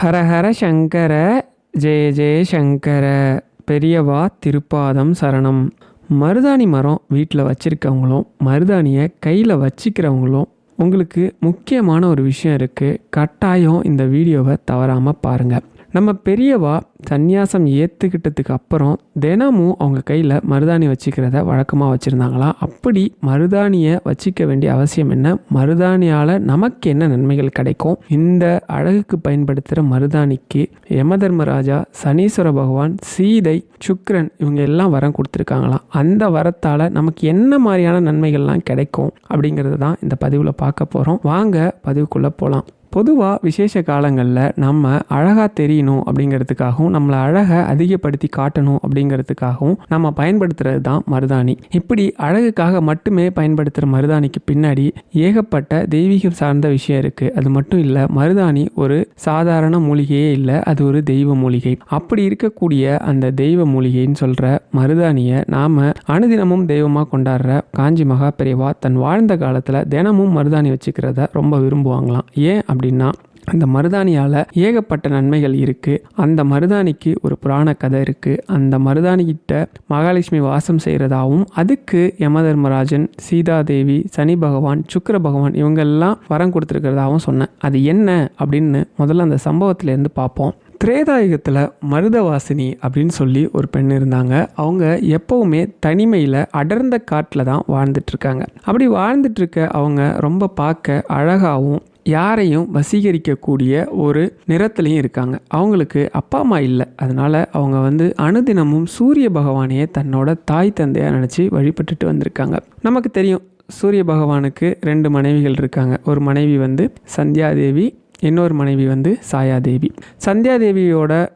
ஹரஹர சங்கர ஜெய ஜெய சங்கர பெரியவா திருப்பாதம் சரணம். மருதாணி மரம் வீட்டில் வச்சுருக்கவங்களும் மருதாணியை கையில் வச்சுக்கிறவங்களும் உங்களுக்கு முக்கியமான ஒரு விஷயம் இருக்குது கட்டாயம் இந்த வீடியோவை தவறாமல் பாருங்கள் நம்ம பெரியவா சந்நியாசம் ஏற்றுக்கிட்டதுக்கு அப்புறம் தினமும் அவங்க கையில் மருதாணி வச்சுக்கிறத வழக்கமாக வச்சுருந்தாங்களாம் அப்படி மருதாணியை வச்சிக்க வேண்டிய அவசியம் என்ன? மருதாணியால் நமக்கு என்ன நன்மைகள் கிடைக்கும்? இந்த அழகுக்கு பயன்படுத்துகிற மருதாணிக்கு யமதர்மராஜா சனீஸ்வர பகவான் சீதை சுக்ரன் இவங்க எல்லாம் வரம் கொடுத்துருக்காங்களாம் அந்த வரத்தால் நமக்கு என்ன மாதிரியான நன்மைகள்லாம் கிடைக்கும்? அப்படிங்கிறது தான் இந்த பதிவில் பார்க்க போகிறோம் வாங்க பதிவுக்குள்ளே போகலாம் பொதுவாக விசேஷ காலங்களில் நம்ம அழகாக தெரியணும் அப்படிங்கிறதுக்காகவும் நம்மளை அழகை அதிகப்படுத்தி காட்டணும் அப்படிங்கிறதுக்காகவும் நம்ம பயன்படுத்துறது தான் மருதாணி. இப்படி அழகுக்காக மட்டுமே பயன்படுத்துகிற மருதாணிக்கு பின்னாடி ஏகப்பட்ட தெய்வீகம் சார்ந்த விஷயம் இருக்குது அது மட்டும் இல்லை மருதாணி ஒரு சாதாரண மூலிகையே இல்லை அது ஒரு தெய்வ மூலிகை. அப்படி இருக்கக்கூடிய அந்த தெய்வ மூலிகைன்னு சொல்கிற மருதாணியை நாம் அனுதினமும் தெய்வமாக கொண்டாடுற காஞ்சி மகா பெரியவா தன் வாழ்ந்த காலத்தில் தினமும் மருதாணி வச்சுக்கிறத ரொம்ப விரும்புவாங்களாம். ஏன் அப்படி அப்படின்னா அந்த மருதாணியால் ஏகப்பட்ட நன்மைகள் இருக்குது அந்த மருதாணிக்கு ஒரு புராண கதை இருக்குது அந்த மருதாணிக்கிட்ட மகாலட்சுமி வாசம் செய்கிறதாவும் அதுக்கு யமதர்மராஜன் சீதாதேவி சனி பகவான் சுக்கர பகவான் இவங்கெல்லாம் வரம் கொடுத்துருக்கிறதாகவும் சொன்னேன். அது என்ன அப்படின்னு முதல்ல அந்த சம்பவத்திலேருந்து பார்ப்போம். திரேதாயுகத்தில் மருதவாசினி அப்படின்னு சொல்லி ஒரு பெண் இருந்தாங்க. அவங்க எப்போவுமே தனிமையில் அடர்ந்த காட்டில் தான் வாழ்ந்துட்டுருக்காங்க அப்படி வாழ்ந்துட்டுருக்க அவங்க ரொம்ப பார்க்க அழகாகவும் யாரையும் வசீகரிக்கக்கூடிய ஒரு நிறத்துலையும் இருக்காங்க. அவங்களுக்கு அப்பா அம்மா இல்லை. அதனால் அவங்க வந்து அனுதினமும் சூரிய பகவானையே தன்னோட தாய் தந்தையாக நினச்சி வழிபட்டுட்டு வந்திருக்காங்க. நமக்கு தெரியும் சூரிய பகவானுக்கு ரெண்டு மனைவிகள் இருக்காங்க. ஒரு மனைவி வந்து சந்தியாதேவி இன்னொரு மனைவி வந்து சாயாதேவி. சந்தியாதேவியோட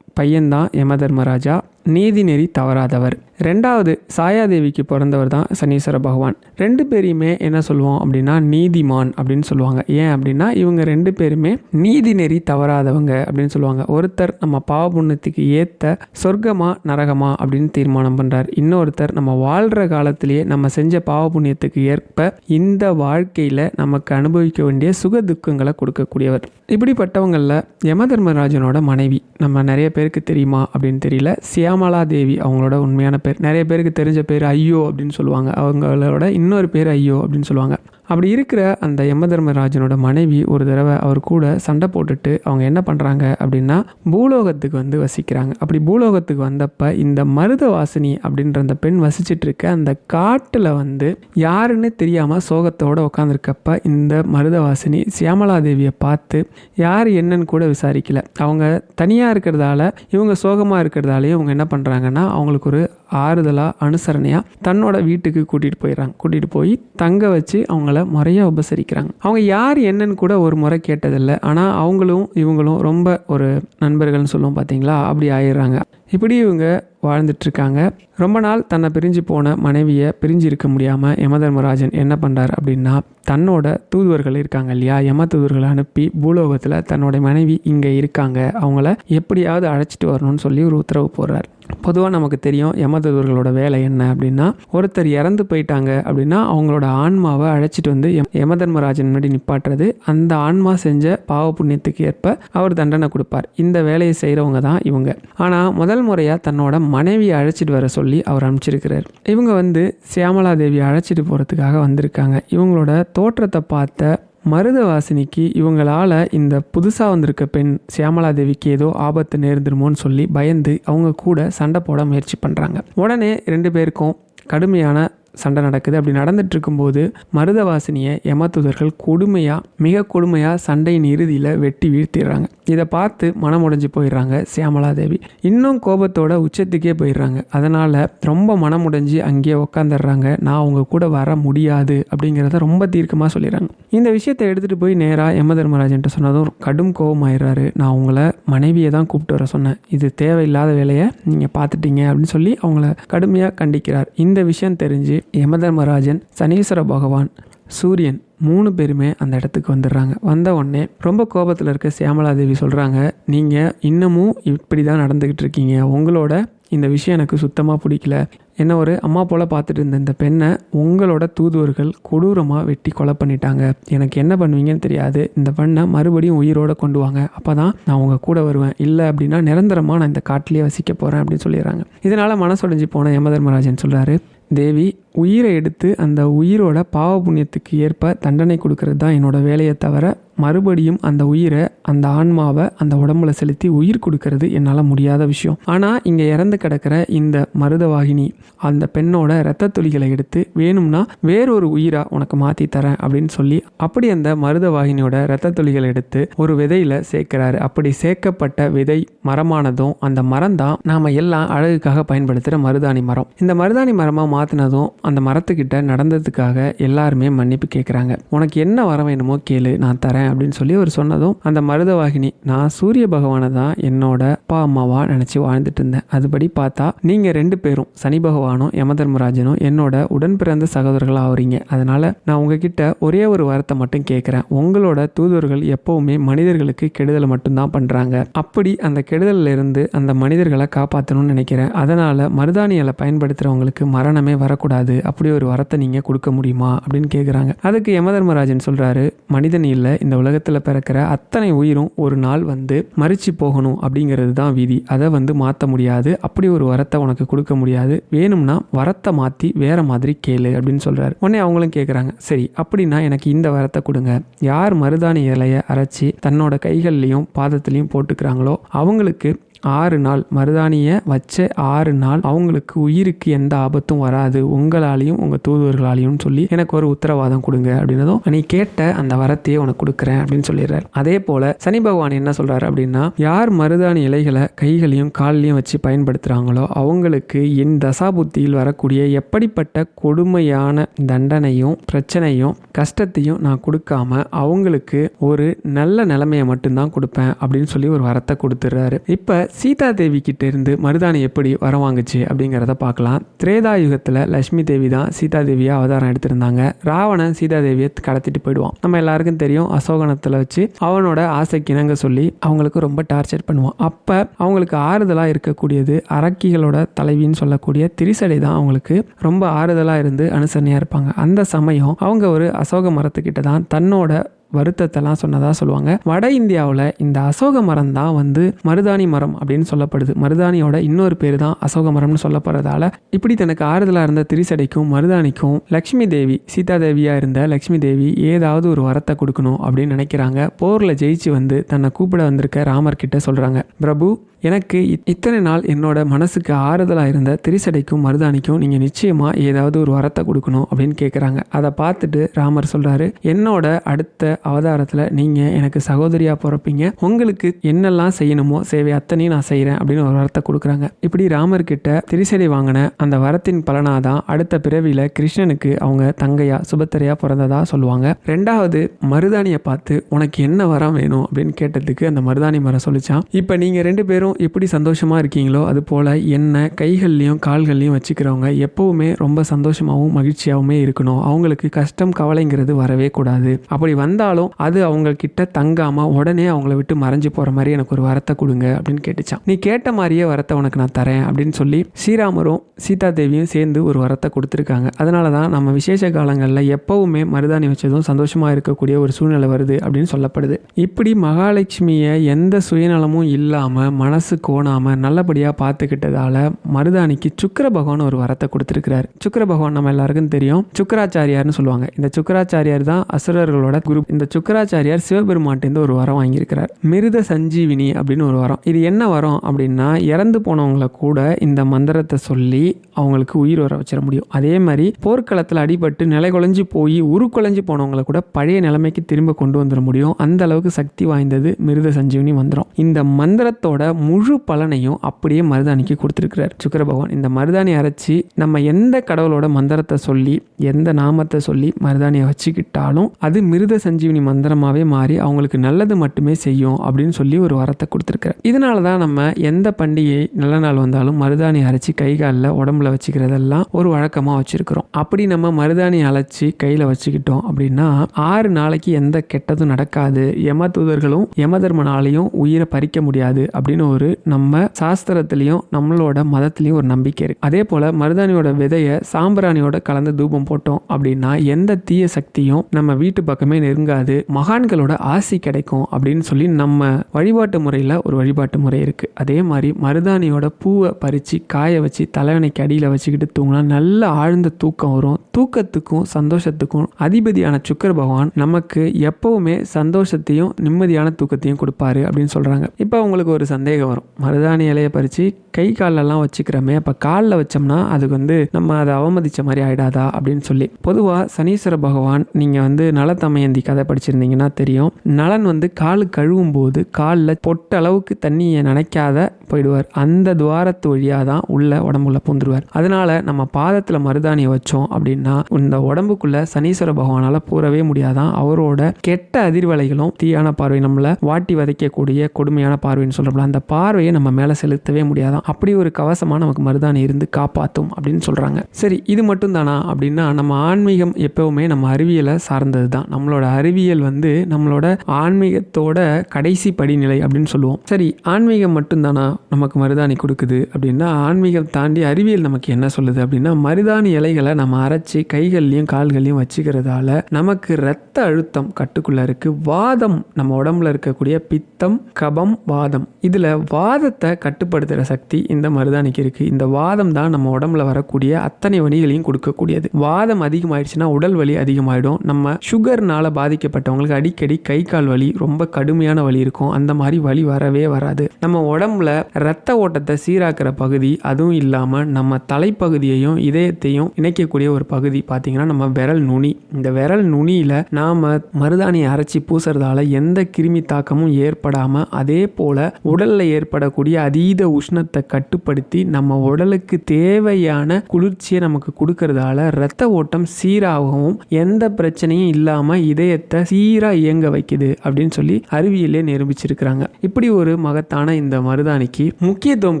பையன்தான் யமதர்மராஜா நீதிநெறி தவறாதவர். ரெண்டாவது சாயாதேவிக்கு பிறந்தவர் தான் சனீஸ்வர பகவான். ரெண்டு பேரையுமே என்ன சொல்லுவோம் அப்படின்னா நீதிமான் அப்படின்னு சொல்லுவாங்க. ஏன் அப்படின்னா இவங்க ரெண்டு பேருமே நீதிநெறி தவறாதவங்க அப்படின்னு சொல்லுவாங்க. ஒருத்தர் நம்ம பாவ புண்ணியத்துக்கு ஏற்ற சொர்க்கமா நரகமா அப்படின்னு தீர்மானம் பண்ணுறார் இன்னொருத்தர் நம்ம வாழ்கிற காலத்திலேயே நம்ம செஞ்ச பாவ புண்ணியத்துக்கு ஏற்ப இந்த வாழ்க்கையில் நமக்கு அனுபவிக்க வேண்டிய சுக துக்கங்களை கொடுக்கக்கூடியவர். இப்படிப்பட்டவங்களில் யமதர்மராஜனோட மனைவி. நம்ம நிறைய பேருக்கு தெரியுமா அப்படின்னு தெரியல. சியா ஜெயமாலா தேவி அவங்களோட உண்மையான பேர். நிறைய பேருக்கு தெரிஞ்ச பேர் ஐயோ அப்படின்னு சொல்லுவாங்க. அவங்களோட இன்னொரு பேர் ஐயோ அப்படின்னு சொல்லுவாங்க. அப்படி இருக்கிற அந்த யமதர்மராஜனோட மனைவி ஒரு தடவை அவர் கூட சண்டை போட்டுட்டு அவங்க என்ன பண்ணுறாங்க அப்படின்னா பூலோகத்துக்கு வந்து வசிக்கிறாங்க. அப்படி பூலோகத்துக்கு வந்தப்போ இந்த மருத வாசினி அப்படின்ற அந்த பெண் வசிச்சுட்டு இருக்க அந்த காட்டில் வந்து யாருன்னு தெரியாமல் சோகத்தோட உட்காந்துருக்கப்ப இந்த மருத வாசினி சியாமலா தேவியை பார்த்து யார் என்னன்னு கூட விசாரிக்கல. அவங்க தனியாக இருக்கிறதால இவங்க சோகமாக இருக்கிறதாலே இவங்க என்ன பண்ணுறாங்கன்னா அவங்களுக்கு ஒரு ஆறுதலாக அனுசரணையாக தன்னோட வீட்டுக்கு கூட்டிகிட்டு போயிடுறாங்க கூட்டிகிட்டு போய் தங்க வச்சு அவங்கள முறையாக உபசரிக்கிறாங்க. அவங்க யார் என்னன்னு கூட ஒரு முறை கேட்டதில்லை. ஆனால் அவங்களும் இவங்களும் ரொம்ப ஒரு நண்பர்கள்னு சொல்லுவோம் பார்த்தீங்களா அப்படி ஆயிடுறாங்க. இப்படி இவங்க வாழ்ந்துட்டுருக்காங்க ரொம்ப நாள் தன்னை பிரிஞ்சு போன மனைவியை பிரிஞ்சு இருக்க முடியாமல் யமதர்மராஜன் என்ன பண்ணுறார் அப்படின்னா தன்னோட தூதுவர்கள் இருக்காங்க இல்லையா? யம தூதுவர்களை அனுப்பி பூலோகத்தில் தன்னோட மனைவி இங்கே இருக்காங்க. அவங்கள எப்படியாவது அழைச்சிட்டு வரணும்னு சொல்லி ஒரு உத்தரவு போடுறார். பொதுவாக நமக்கு தெரியும் யமதூதர்களோட வேலை என்ன அப்படின்னா ஒருத்தர் இறந்து போயிட்டாங்க அப்படின்னா அவங்களோட ஆன்மாவை அழைச்சிட்டு வந்து யம யமதர்மராஜன் முன்னாடி நிப்பாட்டுறது. அந்த ஆன்மா செஞ்ச பாவ புண்ணியத்துக்கு ஏற்ப அவர் தண்டனை கொடுப்பார். இந்த வேலையை செய்கிறவங்க தான் இவங்க. ஆனால் முதல் முறையாக தன்னோட மனைவியை அழைச்சிட்டு வர சொல்லி அவர் அனுப்பிச்சிருக்கிறார். இவங்க வந்து சியாமலா தேவியை அழைச்சிட்டு போகிறதுக்காக வந்திருக்காங்க. இவங்களோட தோற்றத்தை பார்த்த மருதவாசினிக்கு இவங்களால் இந்த புதுசாக வந்திருக்க பெண் சியாமலா தேவிக்கு ஏதோ ஆபத்து நேர்ந்துருமோன்னு சொல்லி பயந்து அவங்க கூட சண்டை போட முயற்சி பண்ணுறாங்க உடனே ரெண்டு பேருக்கும் கடுமையான சண்டை நடக்குது. அப்படி நடந்துட்டு இருக்கும்போது மருதவாசினியை யமத்துதர்கள் கொடுமையாக மிக கொடுமையாக சண்டையின் இறுதியில் வெட்டி வீழ்த்திடுறாங்க. இதை பார்த்து மனமுடைஞ்சு போயிடுறாங்க சியாமலாதேவி. இன்னும் கோபத்தோட உச்சத்துக்கே போயிடுறாங்க. அதனால் ரொம்ப மனமுடைஞ்சு அங்கேயே உக்காந்துடுறாங்க. நான் அவங்க கூட வர முடியாது அப்படிங்கிறத ரொம்ப தீர்க்கமாக சொல்லிடுறாங்க. இந்த விஷயத்தை எடுத்துகிட்டு போய் நேராக யம தர்மராஜன்ட்ட சொன்னதும் கடும் கோபமாயிடுறாரு. நான் உங்களை மனைவியை தான் கூப்பிட்டு வர சொன்னேன். இது தேவையில்லாத வேலையை நீங்கள் பார்த்துட்டீங்க அப்படின்னு சொல்லி அவங்கள கடுமையாக கண்டிக்கிறார். இந்த விஷயம் தெரிஞ்சு யமதர்மராஜன் சனீஸ்வர பகவான் சூரியன் மூணு பேருமே அந்த இடத்துக்கு வந்துடுறாங்க. வந்த உடனே ரொம்ப கோபத்தில் இருக்க சியாமலா தேவி சொல்கிறாங்க நீங்கள் இன்னமும் இப்படி தான் நடந்துக்கிட்டு இருக்கீங்க. உங்களோட இந்த விஷயம் எனக்கு சுத்தமாக பிடிக்கல. என்ன ஒரு அம்மா போல் பார்த்துட்டு இருந்த இந்த பெண்ணை உங்களோட தூதுவர்கள் கொடூரமாக வெட்டி கொலை பண்ணிட்டாங்க. எனக்கு என்ன பண்ணுவீங்கன்னு தெரியாது. இந்த பெண்ணை மறுபடியும் உயிரோட கொண்டு வாங்க. அப்போ தான் நான் உங்கள் கூட வருவேன். இல்லை அப்படின்னா நிரந்தரமாக நான் இந்த காட்டிலேயே வசிக்க போகிறேன் அப்படின்னு சொல்லிடுறாங்க. இதனால் மனசுடைஞ்சு போன யமதர்மராஜன் சொல்கிறாரு தேவி உயிரை எடுத்து அந்த உயிரோட பாவ புண்ணியத்துக்கு ஏற்ப தண்டனை கொடுக்கறது தான் என்னோட வேலையை தவிர மறுபடியும் அந்த உயிரை அந்த ஆன்மாவை அந்த உடம்புல செலுத்தி உயிர் கொடுக்கறது என்னால் முடியாத விஷயம். ஆனால் இங்கே இறந்து கிடக்கிற இந்த மருதவாகினி அந்த பெண்ணோட இரத்த துளிகளை எடுத்து வேணும்னா வேறொரு உயிராக உனக்கு மாற்றி தரேன் அப்படின்னு சொல்லி அப்படி அந்த மருதவாகினியோட இரத்த துளிகளை எடுத்து ஒரு விதையில் சேர்க்கிறாரு. அப்படி சேர்க்கப்பட்ட விதை மரமானதும் அந்த மரம் தான் நாம் எல்லாம் அழகுக்காக பயன்படுத்துகிற மருதாணி மரம். இந்த மருதாணி மரமாக மாற்றினதும் அந்த மரத்துக்கிட்ட நடந்ததுக்காக எல்லாருமே மன்னிப்பு கேட்குறாங்க உனக்கு என்ன வர வேணுமோ கேளு நான் தரேன் அப்படின்னு சொல்லி அவர் சொன்னதும் அந்த மருதவாகினி நான் சூரிய பகவானை தான் என்னோட அப்பா அம்மாவா நினச்சி வாழ்ந்துட்டு இருந்தேன். அதுபடி பார்த்தா நீங்கள் ரெண்டு பேரும் சனி பகவானும் யமதர்மராஜனும் என்னோட உடன் பிறந்த சகோதரர்களாக ஆகுறீங்க அதனால் நான் உங்ககிட்ட ஒரே ஒரு வாரத்தை மட்டும் கேட்குறேன் உங்களோட தூதுவர்கள் எப்போவுமே மனிதர்களுக்கு கெடுதலை மட்டும்தான் பண்ணுறாங்க அப்படி அந்த கெடுதலில் இருந்து அந்த மனிதர்களை காப்பாற்றணும்னு நினைக்கிறேன். அதனால் மருதாணியலை பயன்படுத்துகிறவங்களுக்கு மரணமே வரக்கூடாது. அப்படி ஒரு வரத்தை நீங்கள் கொடுக்க முடியுமா? அப்படின்னு கேட்குறாங்க அதுக்கு யமதர்மராஜன் சொல்கிறாரு மனிதன் இல்லை இந்த உலகத்தில் பிறக்கிற அத்தனை உயிரும் ஒரு நாள் வந்து மறிச்சு போகணும் அப்படிங்கிறது தான் விதி. அதை வந்து மாற்ற முடியாது. அப்படி ஒரு வரத்தை உனக்கு கொடுக்க முடியாது. வேணும்னா வரத்தை மாற்றி வேற மாதிரி கேளு அப்படின்னு சொல்கிறாரு உடனே அவங்களும் கேட்குறாங்க சரி அப்படின்னா எனக்கு இந்த வரத்தை கொடுங்க. யார் மருதாணி இலையை அரைச்சி தன்னோட கைகள்லையும் பாதத்துலையும் போட்டுக்கிறாங்களோ அவங்களுக்கு ஆறு நாள். மருதாணியை வச்ச ஆறு நாள் அவங்களுக்கு உயிருக்கு எந்த ஆபத்தும் வராது. உங்களாலையும் உங்கள் தூதுவர்களாலையும் சொல்லி எனக்கு ஒரு உத்தரவாதம் கொடுங்க அப்படின்னதும் நீ கேட்ட அந்த வரத்தையே உனக்கு கொடுக்குறேன் அப்படின்னு சொல்லிடுறாரு. அதே போல் சனி பகவான் என்ன சொல்கிறாரு அப்படின்னா யார் மருதாணி இலைகளை கைகளையும் கால்லையும் வச்சு பயன்படுத்துகிறாங்களோ அவங்களுக்கு என் தசாபுத்தியில் வரக்கூடிய எப்படிப்பட்ட கொடுமையான தண்டனையும் பிரச்சனையும் கஷ்டத்தையும் நான் கொடுக்காம அவங்களுக்கு ஒரு நல்ல நிலைமையை மட்டும்தான் கொடுப்பேன் அப்படின்னு சொல்லி ஒரு வரத்தை கொடுத்துட்றாரு. இப்போ சீதா தேவி கிட்டேருந்து மருதாணி எப்படி வரம் வாங்குச்சு அப்படிங்கிறத பார்க்கலாம். திரேதா யுகத்தில் லட்சுமி தேவி தான் சீதா தேவியாக அவதாரம் எடுத்திருந்தாங்க. ராவணன் சீதா தேவியை கடத்திட்டு போயிடுவான். நம்ம எல்லாருக்கும் தெரியும் அசோகனத்தில் வச்சு அவனோட ஆசைக்கு இணங்க சொல்லி அவங்களுக்கு ரொம்ப டார்ச்சர் பண்ணுவான். அப்போ அவங்களுக்கு ஆறுதலாக இருக்கக்கூடியது அரக்கிகளோட தலைவின்னு சொல்லக்கூடிய திரிசடை தான் அவங்களுக்கு ரொம்ப ஆறுதலாக இருந்து அனுசரணையாக இருப்பாங்க. அந்த சமயம் அவங்க ஒரு அசோக மரத்துக்கிட்ட தான் தன்னோட வருத்தத்தெல்லாம் சொன்னதாக சொல்லுவாங்க. வட இந்தியாவில் இந்த அசோக மரம் தான் வந்து மருதாணி மரம் அப்படின்னு சொல்லப்படுது. மருதாணியோட இன்னொரு பேர் தான் அசோக மரம்னு சொல்லப்படுறதால இப்படி தனக்கு ஆறுதலாக இருந்த திரிசடைக்கும் மருதாணிக்கும் லக்ஷ்மி தேவி சீதா தேவியாக இருந்த லக்ஷ்மி தேவி ஏதாவது ஒரு வரத்தை கொடுக்கணும் அப்படின்னு நினைக்கிறாங்க. போரில் ஜெயிச்சு வந்து தன்னை கூப்பிட வந்திருக்க ராமர் கிட்ட சொல்கிறாங்க பிரபு எனக்கு இத்தனை நாள் என்னோட மனசுக்கு ஆறுதலாக இருந்த திரிசடைக்கும் மருதாணிக்கும் நீங்கள் நிச்சயமாக ஏதாவது ஒரு வரத்தை கொடுக்கணும் அப்படின்னு கேட்குறாங்க அதை பார்த்துட்டு ராமர் சொல்கிறாரு என்னோட அடுத்த அவதாரத்தில் நீங்கள் எனக்கு சகோதரியாக பிறப்பீங்க. உங்களுக்கு என்னெல்லாம் செய்யணுமோ சேவை அத்தனையும் நான் செய்கிறேன் அப்படின்னு ஒரு வரத்தை கொடுக்குறாங்க. இப்படி ராமர் கிட்ட திரிசடை வாங்கின அந்த வரத்தின் பலனாக தான் அடுத்த பிறவியில் கிருஷ்ணனுக்கு அவங்க தங்கையா சுபத்திரையா பிறந்ததா சொல்லுவாங்க. ரெண்டாவது மருதாணியை பார்த்து உனக்கு என்ன வரம் வேணும்? அப்படின்னு கேட்டதுக்கு அந்த மருதாணி மரம் சொல்லிச்சான். இப்போ நீங்கள் ரெண்டு பேரும் எப்படி சந்தோஷமாக இருக்கீங்களோ அது போல் என்ன கைகள்லையும் கால்கள்லையும் வச்சுக்கிறவங்க எப்போவுமே ரொம்ப சந்தோஷமாகவும் மகிழ்ச்சியாகவுமே இருக்கணும். அவங்களுக்கு கஷ்டம் கவலைங்கிறது வரவே கூடாது. அப்படி வந்தாலும் அது அவங்கக்கிட்ட தங்காமல் உடனே அவங்கள விட்டு மறைஞ்சு போகிற மாதிரி எனக்கு ஒரு வரத்தை கொடுங்க அப்படின்னு கேட்டுச்சான். நீ கேட்ட மாதிரியே வரத்தை உனக்கு நான் தரேன் அப்படின்னு சொல்லி ஸ்ரீராமரும் சீதா தேவியும் சேர்ந்து ஒரு வரத்தை கொடுத்துருக்காங்க. அதனால தான் நம்ம விசேஷ காலங்களில் எப்போவுமே மருதாணி வச்சதும் சந்தோஷமாக இருக்கக்கூடிய ஒரு சூழ்நிலை வருது அப்படின்னு சொல்லப்படுது. இப்படி மகாலட்சுமியை எந்த சுயநலமும் இல்லாமல் மனசு கோணாமல் நல்லபடியாக பார்த்துக்கிட்டதால மருதாணிக்கு சுக்கர பகவான் ஒரு வரத்தை கொடுத்துருக்கிறார். சுக்கர பகவான் நம்ம எல்லாருக்கும் தெரியும். சுக்கராச்சாரியார்னு சொல்லுவாங்க. இந்த சுக்கராச்சாரியார் தான் அசுரர்களோட குரு. இந்த சுக்கராச்சாரியார் சிவபெருமாட்டேருந்து ஒரு வரம் வாங்கியிருக்கிறார். மிருத சஞ்சீவினி அப்படின்னு ஒரு வரம். இது என்ன வரம் அப்படின்னா இறந்து போனவங்கள கூட இந்த மந்திரத்தை சொல்லி அவங்களுக்கு உயிர் வர வச்சிட முடியும். அதே மாதிரி போர்க்களத்தில் அடிபட்டு நிலை குலைஞ்சு போய் உருக்குலைஞ்சு போனவங்களை கூட பழைய நிலைமைக்கு திரும்ப கொண்டு வந்துட முடியும். அந்த அளவுக்கு சக்தி வாய்ந்தது மிருத சஞ்சீவினி மந்திரம். இந்த மந்திரத்தோட முழு பலனையும் அப்படியே மருதாணிக்கு கொடுத்துருக்கிறார். சுக்கர பகவான் இந்த மருதாணி அரைச்சி நம்ம எந்த கடவுளோட மந்திரத்தை சொல்லி எந்த நாமத்தை சொல்லி மருதாணியை வச்சுக்கிட்டாலும் அது மிருத சஞ்சீவினி மந்திரமாகவே மாறி அவங்களுக்கு நல்லது மட்டுமே செய்யும் அப்படின்னு சொல்லி ஒரு வரத்தை கொடுத்துருக்காரு இதனால தான் நம்ம எந்த பண்டிகை நல்ல நாள் வந்தாலும் மருதாணி அரைச்சி கை காலில் உடம்புல வச்சுக்கிறதெல்லாம் ஒரு வழக்கமாக வச்சுருக்கிறோம். அப்படி நம்ம மருதாணி அழைச்சி கையில் வச்சுக்கிட்டோம் அப்படின்னா ஆறு நாளைக்கு எந்த கெட்டதும் நடக்காது. யம தூதர்களும் யம தர்மனாலையும் உயிரை பறிக்க முடியாது அப்படின்னு ஒரு நம்ம சாஸ்திரத்திலையும் நம்மளோட மதத்திலையும் ஒரு நம்பிக்கை இருக்கு. அதே போல் மருதாணியோட விதையை சாம்பிராணியோட கலந்து தூபம் போட்டோம் அப்படின்னா எந்த தீய சக்தியும் நம்ம வீட்டு பக்கமே நெருங்காது மகான்களோட ஆசி கிடைக்கும் அப்படின்னு சொல்லி நம்ம வழிபாட்டு முறையில் ஒரு வழிபாட்டு முறை இருக்கு. அதே மாதிரி மருதாணியோட பூவை பறித்து காய வச்சு தலைவனைக்கு அடியில் வச்சுக்கிட்டு தூங்கினா நல்ல ஆழ்ந்த தூக்கம் வரும். தூக்கத்துக்கும் சந்தோஷத்துக்கும் அதிபதியான சுக்கர பகவான் நமக்கு எப்பவுமே சந்தோஷத்தையும் நிம்மதியான தூக்கத்தையும் கொடுப்பாரு அப்படின்னு சொல்கிறாங்க இப்போ உங்களுக்கு ஒரு சந்தேகம் வரும். மருதாணி இலையை பறித்து கை காலெல்லாம் வச்சுக்கிறோமே அப்போ காலில் வச்சோம்னா அதுக்கு வந்து நம்ம அதை அவமதித்த மாதிரி ஆயிடாதா அப்படின்னு சொல்லி. பொதுவாக சனீஸ்வர பகவான் நீங்கள் வந்து நலத்தமயந்தி கதை படிச்சிருந்தீங்கன்னா தெரியும். நலன் வந்து காலு கழுவும் போது காலில் பொட்ட அளவுக்கு தண்ணியை நினைக்காத போயிடுவார். அந்த துவாரத்து வழியாக தான் உள்ள உடம்புல பூந்துருவார். அதனால நம்ம பாதத்தில் மருதாணியை வச்சோம் அப்படின்னா இந்த உடம்புக்குள்ள சனீஸ்வர பகவானால் பூரவே முடியாதான். அவரோட கெட்ட அதிர்வலைகளும் தீயான பார்வை நம்மளை வாட்டி வதைக்கக்கூடிய கொடுமையான பார்வைன்னு சொல்கிறோம்ல அந்த பார்வையை நம்ம மேலே செலுத்தவே முடியாதான். அப்படி ஒரு கவசமாக நமக்கு மருதாணி இருந்து காப்பாற்றும் அப்படின்னு சொல்கிறாங்க சரி இது மட்டும் தானா அப்படின்னா நம்ம ஆன்மீகம் எப்பவுமே நம்ம அறிவியலை சார்ந்தது தான் நம்மளோட அறிவியல் வந்து நம்மளோட ஆன்மீகத்தோட கடைசி படிநிலை அப்படின்னு சொல்லுவோம். சரி ஆன்மீகம் மட்டும்தானா நமக்கு மருதாணி கொடுக்குது? அப்படின்னா ஆன்மீகம் தாண்டி அறிவியல் நமக்கு என்ன சொல்லுது? அப்படின்னா மருதாணி இலைகளை நம்ம அரைச்சி கைகள்லையும் கால்கள்லையும் வச்சுக்கிறதால நமக்கு ரத்த அழுத்தம் கட்டுக்குள்ளே இருக்குது வாதம் நம்ம உடம்புல இருக்கக்கூடிய பித்தம் கபம் வாதம். இதில் வாதத்தை கட்டுப்படுத்துகிற சக்தி இந்த மருதாணிக்கு இருக்குது இந்த வாதம் தான் நம்ம உடம்புல வரக்கூடிய அத்தனை வலிகளையும் கொடுக்கக்கூடியது. வாதம் அதிகமாயிடுச்சுன்னா உடல் வலி அதிகமாயிடும். நம்ம சுகர்னால பாதிக்கப்பட்டவங்களுக்கு அடிக்கடி கை கால் வலி ரொம்ப கடுமையான வலி இருக்கும். அந்த மாதிரி வலி வரவே வராது. நம்ம உடம்புல ரத்த ஓட்டத்தை சீராக்கிற பகுதி அதுவும் இல்லாமல் நம்ம தலைப்பகுதியையும் இதயத்தையும் இணைக்கக்கூடிய ஒரு பகுதி பார்த்தீங்கன்னா நம்ம விரல் நுனி. இந்த விரல் நுனியில் நாம் மருதாணியை அரைச்சி பூசுறதால எந்த கிருமி தாக்கமும் ஏற்படாமல் அதே போல் உடலில் ஏற்படக்கூடிய அதீத உஷ்ணத்தை கட்டுப்படுத்தி நம்ம உடலுக்கு தேவையான குளிர்ச்சியை நமக்கு கொடுக்கறதால ரத்த ஓட்டம் சீராகவும் எந்த பிரச்சனையும் இல்லாமல் இதயத்தை சீராக இயங்க வைக்குது அப்படின்னு சொல்லி அறிவியலே நிரூபிச்சிருக்கிறாங்க. இப்படி ஒரு மகத்தான இந்த மருதாணிக்கு முக்கியத்துவம்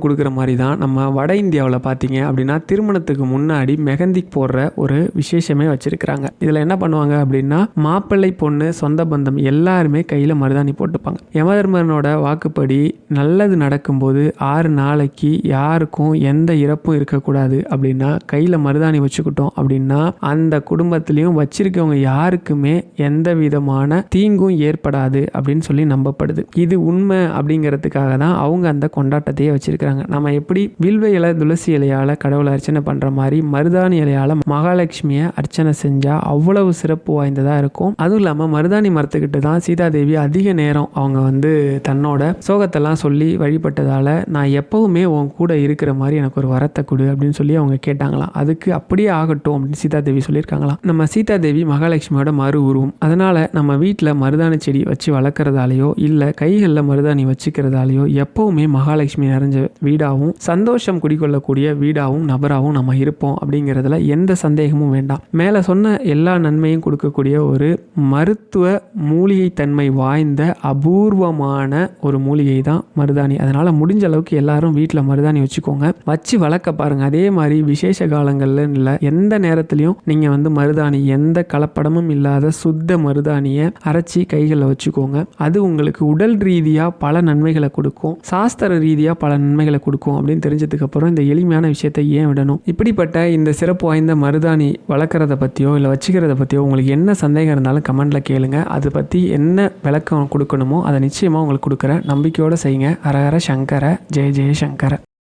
கொடுக்குற மாதிரி தான் நம்ம வட இந்தியாவில் பார்த்தீங்க அப்படின்னா திருமணத்துக்கு முன்னாடி மெகந்தி போடுற ஒரு விசேஷமே வச்சிருக்கிறாங்க. இதில் என்ன பண்ணுவாங்க அப்படின்னா மாப்பிள்ளை பொண்ணு சொந்த பந்தம் எல்லாருமே கையில் மருதாணி போட்டுப்பாங்க. யமதர்மனோட வாக்குப்படி நல்ல நல்லது நடக்கும்போது ஆறு நாளைக்கு யாருக்கும் எந்த இறப்பும் இருக்கக்கூடாது அப்படின்னா கையில் மருதாணி வச்சுக்கிட்டோம் அப்படின்னா அந்த குடும்பத்திலையும் வச்சிருக்கவங்க யாருக்குமே எந்த விதமான தீங்கும் ஏற்படாது அப்படின்னு சொல்லி நம்பப்படுது. இது உண்மை அப்படிங்கிறதுக்காக தான் அவங்க அந்த கொண்டாட்டத்தையே வச்சிருக்கிறாங்க. நம்ம எப்படி வில்வ இலை துளசி இலையால் கடவுளை அர்ச்சனை பண்ணுற மாதிரி மருதாணி இலையால் மகாலட்சுமியை அர்ச்சனை செஞ்சால் அவ்வளவு சிறப்பு வாய்ந்ததாக இருக்கும். அதுவும் இல்லாமல் மருதாணி மரத்துக்கிட்ட தான் சீதாதேவி அதிக நேரம் அவங்க வந்து தன்னோட சோகத்தெல்லாம் சொல்லி வழிபட்டதால் நான் எப்போவுமே உன் கூட இருக்கிற மாதிரி எனக்கு ஒரு வரத்தை கொடு அப்படின்னு சொல்லி அவங்க கேட்டாங்களாம். அதுக்கு அப்படியே ஆகட்டும் அப்படின்னு சீதாதேவி சொல்லியிருக்காங்களாம். நம்ம சீதாதேவி மகாலட்சுமியோட மறு உருவம். அதனால் நம்ம வீட்டில் மருதாணி செடி வச்சு வளர்க்குறதாலேயோ இல்லை கைகளில் மருதாணி வச்சுக்கிறதாலேயோ எப்போவுமே மகாலட்சுமி நிறைஞ்ச வீடாகவும் சந்தோஷம் குடிக்கொள்ளக்கூடிய வீடாகவும் நபராகவும் நம்ம இருப்போம் அப்படிங்கிறதுல எந்த சந்தேகமும் வேண்டாம். மேலே சொன்ன எல்லா நன்மையும் கொடுக்கக்கூடிய ஒரு மருத்துவ மூலிகை தன்மை வாய்ந்த அபூர்வமான ஒரு மூலிகை தான் மருதாணி அதனால் முடிஞ்ச அளவுக்கு எல்லாரும் வீட்டில் மருதாணி வச்சுக்கோங்க. வச்சு வளர்க்க பாருங்கள் அதே மாதிரி விசேஷ காலங்களில் இல்லை எந்த நேரத்துலையும் நீங்கள் வந்து மருதாணி எந்த கலப்படமும் இல்லாத சுத்த மருதாணியை அரைச்சி கைகளில் வச்சுக்கோங்க. அது உங்களுக்கு உடல் ரீதியாக பல நன்மைகளை கொடுக்கும். சாஸ்திர ரீதியாக பல நன்மைகளை கொடுக்கும் அப்படின்னு தெரிஞ்சதுக்கப்புறம் இந்த எளிமையான விஷயத்தை ஏன் விடணும்? இப்படிப்பட்ட இந்த சிறப்பு வாய்ந்த மருதாணி வளர்க்குறத பற்றியோ இல்லை வச்சுக்கிறத பற்றியோ உங்களுக்கு என்ன சந்தேகம் இருந்தாலும் கமெண்ட்டில் கேளுங்க. அதை பற்றி என்ன விளக்கம் கொடுக்கணுமோ அதை நிச்சயமாக உங்களுக்கு கொடுக்குறேன் நம்பிக்கையோடு செய்யுங்க. ஹரஹர சங்கர ஜெய ஜெய சங்கர.